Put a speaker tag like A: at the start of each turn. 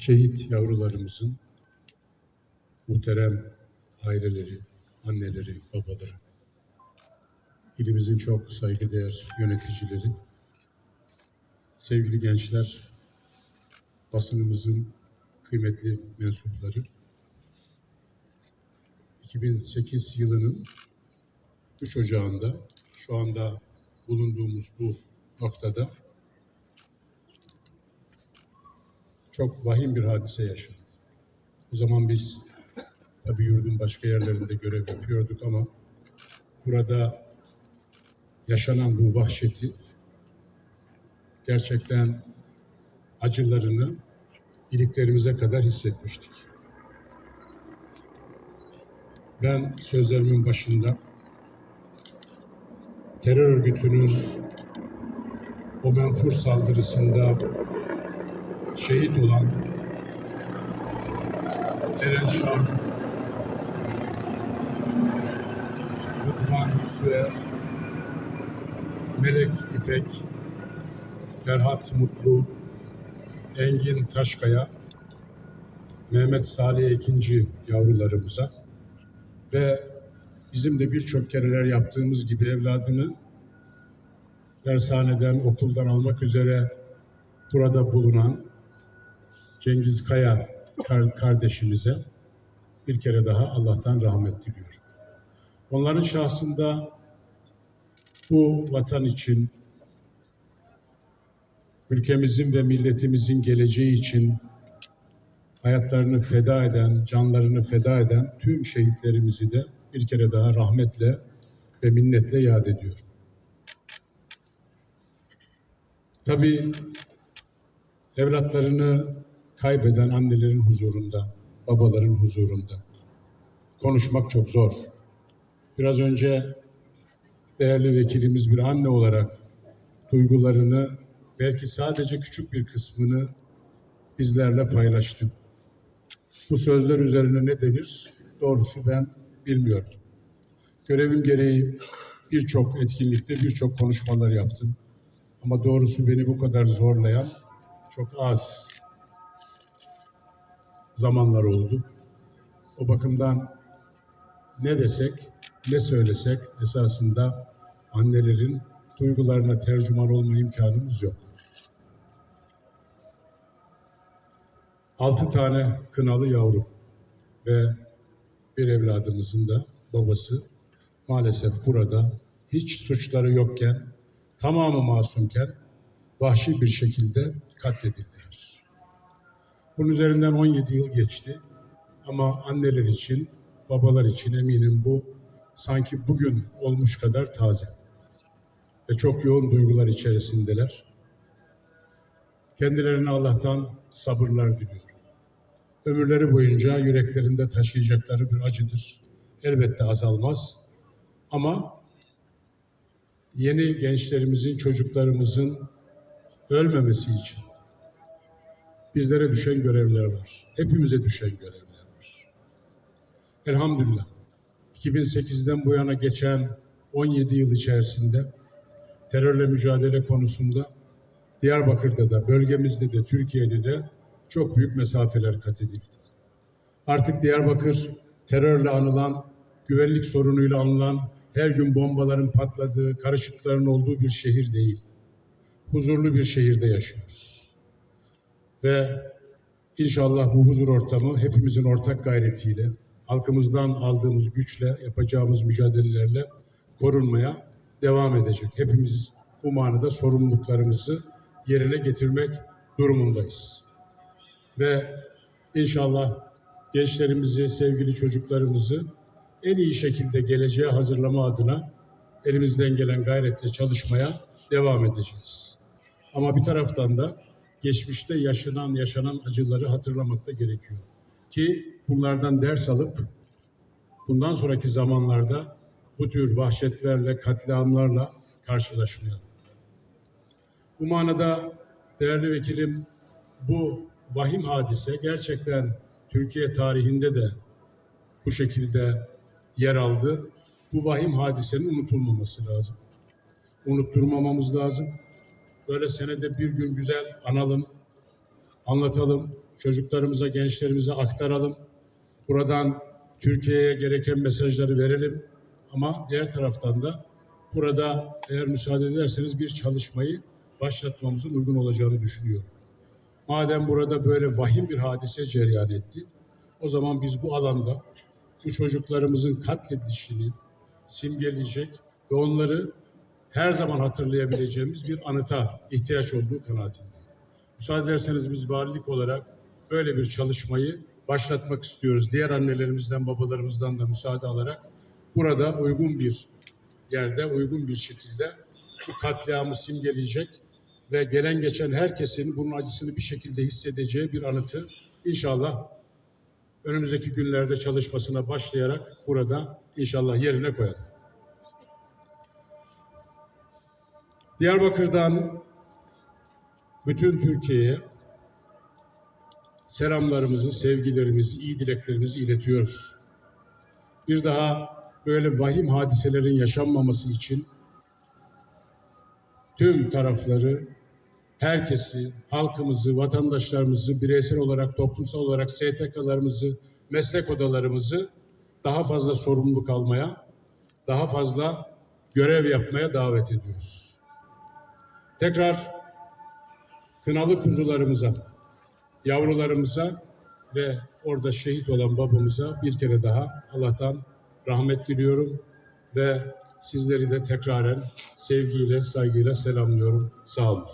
A: şehit yavrularımızın muhterem aileleri, anneleri, babaları, ilimizin çok saygıdeğer yöneticileri, sevgili gençler, basınımızın kıymetli mensupları, 2008 yılının 3 Ocağı'nda şu anda bulunduğumuz bu noktada çok vahim bir hadise yaşandı. O zaman biz tabii yurdun başka yerlerinde görev yapıyorduk ama burada yaşanan bu vahşeti gerçekten acılarını iliklerimize kadar hissetmiştik. Ben sözlerimin başında terör örgütünün o menfur saldırısında şehit olan Eren Şahin, Rıdvan Süer, Melek İpek, Ferhat Mutlu, Engin Taşkaya, Mehmet Salih Ekinci yavrularımıza ve bizim de birçok kereler yaptığımız gibi evladını dershaneden, okuldan almak üzere burada bulunan Cengiz Kaya kar- kardeşimize bir kere daha Allah'tan rahmet diliyorum. Onların şahsında bu vatan için, ülkemizin ve milletimizin geleceği için hayatlarını feda eden, canlarını feda eden tüm şehitlerimizi de bir kere daha rahmetle ve minnetle yad ediyorum. Tabii evlatlarını kaybeden annelerin huzurunda, babaların huzurunda konuşmak çok zor. Biraz önce değerli vekilimiz bir anne olarak duygularını belki sadece küçük bir kısmını bizlerle paylaştı. Bu sözler üzerine ne denir? Doğrusu ben bilmiyorum. Görevim gereği birçok etkinlikte birçok konuşmalar yaptım. Ama doğrusu beni bu kadar zorlayan çok az zamanlar oldu. O bakımdan ne desek, ne söylesek esasında annelerin duygularına tercüman olma imkanımız yok. Altı tane kınalı yavru ve bir evladımızın da babası maalesef burada hiç suçları yokken, tamamı masumken vahşi bir şekilde katledildiler. Bunun üzerinden 17 yıl geçti ama anneler için, babalar için eminim bu sanki bugün olmuş kadar taze ve çok yoğun duygular içerisindeler. Kendilerine Allah'tan sabırlar diliyorum. Ömürleri boyunca yüreklerinde taşıyacakları bir acıdır. Elbette azalmaz ama yeni gençlerimizin, çocuklarımızın ölmemesi için bizlere düşen görevler var. Hepimize düşen görevler var. Elhamdülillah 2008'den bu yana geçen 17 yıl içerisinde terörle mücadele konusunda Diyarbakır'da da, bölgemizde de, Türkiye'de de çok büyük mesafeler kat edildi. Artık Diyarbakır terörle anılan, güvenlik sorunuyla anılan, her gün bombaların patladığı, karışıkların olduğu bir şehir değil. Huzurlu bir şehirde yaşıyoruz. Ve inşallah bu huzur ortamı hepimizin ortak gayretiyle, halkımızdan aldığımız güçle, yapacağımız mücadelelerle korunmaya devam edecek. Hepimiz bu manada sorumluluklarımızı yerine getirmek durumundayız. Ve inşallah gençlerimizi, sevgili çocuklarımızı en iyi şekilde geleceğe hazırlama adına elimizden gelen gayretle çalışmaya devam edeceğiz. Ama bir taraftan da geçmişte yaşanan yaşanan acıları hatırlamak da gerekiyor. Ki bunlardan ders alıp bundan sonraki zamanlarda bu tür vahşetlerle, katliamlarla karşılaşmayalım. Bu manada değerli vekilim bu vahim hadise gerçekten Türkiye tarihinde de bu şekilde yer aldı. Bu vahim hadisenin unutulmaması lazım. Unutturmamamız lazım. Böyle senede bir gün güzel analım, anlatalım. çocuklarımıza, gençlerimize aktaralım. Buradan Türkiye'ye gereken mesajları verelim. Ama diğer taraftan da burada eğer müsaade ederseniz bir çalışmayı başlatmamızın uygun olacağını düşünüyorum. Madem burada böyle vahim bir hadise cereyan etti, o zaman biz bu alanda bu çocuklarımızın katledilişini simgeleyecek ve onları her zaman hatırlayabileceğimiz bir anıta ihtiyaç olduğu kanaatindeyim. Müsaade ederseniz biz valilik olarak böyle bir çalışmayı başlatmak istiyoruz. Diğer annelerimizden, babalarımızdan da müsaade alarak burada uygun bir yerde, uygun bir şekilde bu katliamı simgeleyecek ve gelen geçen herkesin bunun acısını bir şekilde hissedeceği bir anıtı inşallah önümüzdeki günlerde çalışmasına başlayarak burada inşallah yerine koyalım. Diyarbakır'dan bütün Türkiye'ye selamlarımızı, sevgilerimizi, iyi dileklerimizi iletiyoruz. Bir daha böyle vahim hadiselerin yaşanmaması için tüm tarafları, herkesi, halkımızı, vatandaşlarımızı, bireysel olarak, toplumsal olarak STK'larımızı, meslek odalarımızı daha fazla sorumluluk almaya, daha fazla görev yapmaya davet ediyoruz. Tekrar kınalı kuzularımıza, yavrularımıza ve orada şehit olan babamıza bir kere daha Allah'tan rahmet diliyorum ve sizleri de tekraren sevgiyle, saygıyla selamlıyorum. Sağ olun.